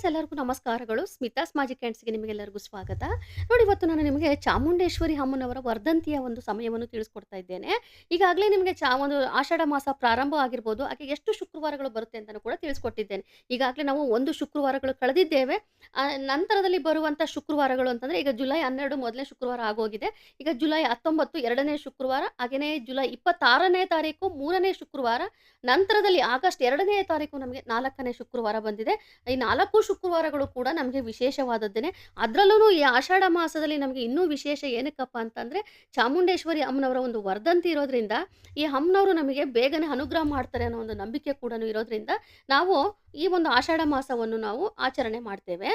Friends, ಎಲ್ಲರಿಗೂ ನಮಸ್ಕಾರಗಳು. ಸ್ಮಿತಾ ಸ್ಮಾಜಿ ಹ್ಯಾಂಡ್ಸ್ಗೆ ನಿಮಗೆಲ್ಲರಿಗೂ ಸ್ವಾಗತ. ನೋಡಿ, ಇವತ್ತು ನಾನು ನಿಮಗೆ ಚಾಮುಂಡೇಶ್ವರಿ ಅಮ್ಮನವರ ವರ್ಧಂತಿಯ ಒಂದು ಸಮಯವನ್ನು ತಿಳಿಸ್ಕೊಡ್ತಾ ಇದ್ದೇನೆ. ಈಗಾಗಲೇ ನಿಮಗೆ ಚಾ ಒಂದು ಆಷಾಢ ಮಾಸ ಪ್ರಾರಂಭ ಆಗಿರ್ಬೋದು ಹಾಗೆ ಎಷ್ಟು ಶುಕ್ರವಾರಗಳು ಬರುತ್ತೆ ಅಂತಲೂ ಕೂಡ ತಿಳಿಸ್ಕೊಟ್ಟಿದ್ದೇನೆ. ಈಗಾಗಲೇ ನಾವು ಒಂದು ಶುಕ್ರವಾರಗಳು ಕಳೆದಿದ್ದೇವೆ. ನಂತರದಲ್ಲಿ ಬರುವಂಥ ಶುಕ್ರವಾರಗಳು ಅಂತಂದರೆ ಈಗ ಜುಲೈ ಹನ್ನೆರಡು ಮೊದಲನೇ ಶುಕ್ರವಾರ ಆಗೋಗಿದೆ. ಈಗ ಜುಲೈ ಹತ್ತೊಂಬತ್ತು ಎರಡನೇ ಶುಕ್ರವಾರ ಹಾಗೆಯೇ ಜುಲೈ ಇಪ್ಪತ್ತಾರನೇ ತಾರೀಕು ಮೂರನೇ ಶುಕ್ರವಾರ, ನಂತರದಲ್ಲಿ ಆಗಸ್ಟ್ ಎರಡನೇ ತಾರೀಕು ನಮಗೆ ನಾಲ್ಕನೇ ಶುಕ್ರವಾರ ಬಂದಿದೆ. ಈ ನಾಲ್ಕು ಶುಕ್ರವಾರಗಳು ಕೂಡ ನಮಗೆ ವಿಶೇಷವಾದದ್ದೇನೆ. ಅದರಲ್ಲೂ ಈ ಆಷಾಢ ಮಾಸದಲ್ಲಿ ನಮಗೆ ಇನ್ನೂ ವಿಶೇಷ ಏನಕ್ಕಪ್ಪ ಅಂತಂದರೆ, ಚಾಮುಂಡೇಶ್ವರಿ ಅಮ್ಮನವರ ಒಂದು ವರ್ಧಂತಿ ಇರೋದ್ರಿಂದ, ಈ ಅಮ್ಮನವರು ನಮಗೆ ಬೇಗನೆ ಅನುಗ್ರಹ ಮಾಡ್ತಾರೆ ಅನ್ನೋ ಒಂದು ನಂಬಿಕೆ ಕೂಡ ಇರೋದ್ರಿಂದ, ನಾವು ಈ ಒಂದು ಆಷಾಢ ಮಾಸವನ್ನು ನಾವು ಆಚರಣೆ ಮಾಡ್ತೇವೆ.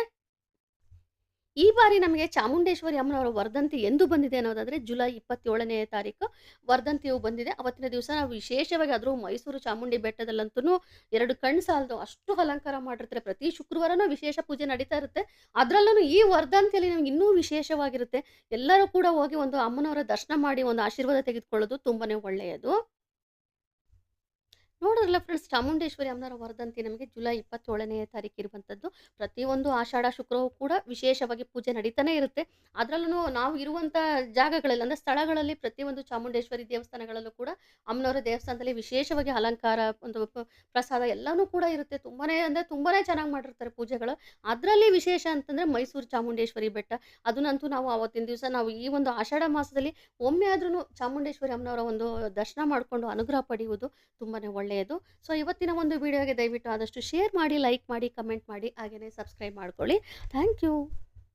ಈ ಬಾರಿ ನಮಗೆ ಚಾಮುಂಡೇಶ್ವರಿ ಅಮ್ಮನವರ ವರ್ಧಂತಿ ಎಂದು ಬಂದಿದೆ ಅನ್ನೋದಾದರೆ ಜುಲೈ ಇಪ್ಪತ್ತೇಳನೇ ತಾರೀಕು ವರ್ಧಂತಿಯು ಬಂದಿದೆ. ಅವತ್ತಿನ ದಿವಸ ನಾವು ವಿಶೇಷವಾಗಿ ಆದರೂ ಮೈಸೂರು ಚಾಮುಂಡಿ ಬೆಟ್ಟದಲ್ಲಂತೂ ಎರಡು ಕಣ್ಣು ಸಾಲದು ಅಷ್ಟು ಅಲಂಕಾರ ಮಾಡಿರ್ತಾರೆ. ಪ್ರತಿ ಶುಕ್ರವಾರನೂ ವಿಶೇಷ ಪೂಜೆ ನಡೀತಾ ಇರುತ್ತೆ. ಅದರಲ್ಲೂ ಈ ವರ್ಧಂತಿಯಲ್ಲಿ ನಮ್ಗೆ ಇನ್ನೂ ವಿಶೇಷವಾಗಿರುತ್ತೆ. ಎಲ್ಲರೂ ಕೂಡ ಹೋಗಿ ಒಂದು ಅಮ್ಮನವರ ದರ್ಶನ ಮಾಡಿ ಒಂದು ಆಶೀರ್ವಾದ ತೆಗೆದುಕೊಳ್ಳೋದು ತುಂಬಾನೇ ಒಳ್ಳೆಯದು. ನೋಡಿದ್ರಲ್ಲ ಫ್ರೆಂಡ್ಸ್, ಚಾಮುಂಡೇಶ್ವರಿ ಅಮ್ಮನವರ ವರ್ಧಂತಿ ನಮಗೆ ಜುಲೈ ಇಪ್ಪತ್ತೇಳನೇ ತಾರೀಕು ಇರುವಂಥದ್ದು. ಪ್ರತಿಯೊಂದು ಆಷಾಢ ಶುಕ್ರವೂ ಕೂಡ ವಿಶೇಷವಾಗಿ ಪೂಜೆ ನಡೀತಾನೆ ಇರುತ್ತೆ. ಅದರಲ್ಲೂ ನಾವು ಇರುವಂಥ ಜಾಗಗಳಲ್ಲಿ, ಅಂದರೆ ಸ್ಥಳಗಳಲ್ಲಿ ಪ್ರತಿಯೊಂದು ಚಾಮುಂಡೇಶ್ವರಿ ದೇವಸ್ಥಾನಗಳಲ್ಲೂ ಕೂಡ ಅಮ್ಮನವರ ದೇವಸ್ಥಾನದಲ್ಲಿ ವಿಶೇಷವಾಗಿ ಅಲಂಕಾರ, ಒಂದು ಪ್ರಸಾದ ಎಲ್ಲನೂ ಕೂಡ ಇರುತ್ತೆ. ತುಂಬಾನೇ, ಅಂದರೆ ತುಂಬಾನೇ ಚೆನ್ನಾಗಿ ಮಾಡಿರ್ತಾರೆ ಪೂಜೆಗಳು. ಅದರಲ್ಲಿ ವಿಶೇಷ ಅಂತಂದರೆ ಮೈಸೂರು ಚಾಮುಂಡೇಶ್ವರಿ ಬೆಟ್ಟ. ಅದನ್ನಂತೂ ನಾವು ಅವತ್ತಿನ ದಿವಸ ನಾವು ಈ ಒಂದು ಆಷಾಢ ಮಾಸದಲ್ಲಿ ಒಮ್ಮೆ ಆದ್ರೂ ಚಾಮುಂಡೇಶ್ವರಿ ಅಮ್ಮನವರ ಒಂದು ದರ್ಶನ ಮಾಡಿಕೊಂಡು ಅನುಗ್ರಹ ಪಡೆಯುವುದು ತುಂಬಾ ಒಳ್ಳೆಯದು. ಸೊ ಇವತ್ತಿನ ಒಂದು ವಿಡಿಯೋಗೆ ದಯವಿಟ್ಟು ಆದಷ್ಟು ಶೇರ್ ಮಾಡಿ ಲೈಕ್ ಮಾಡಿ ಕಮೆಂಟ್ ಮಾಡಿ ಹಾಗೆಯೇ ಸಬ್ಸ್ಕ್ರೈಬ್ ಮಾಡ್ಕೊಳ್ಳಿ. Thank you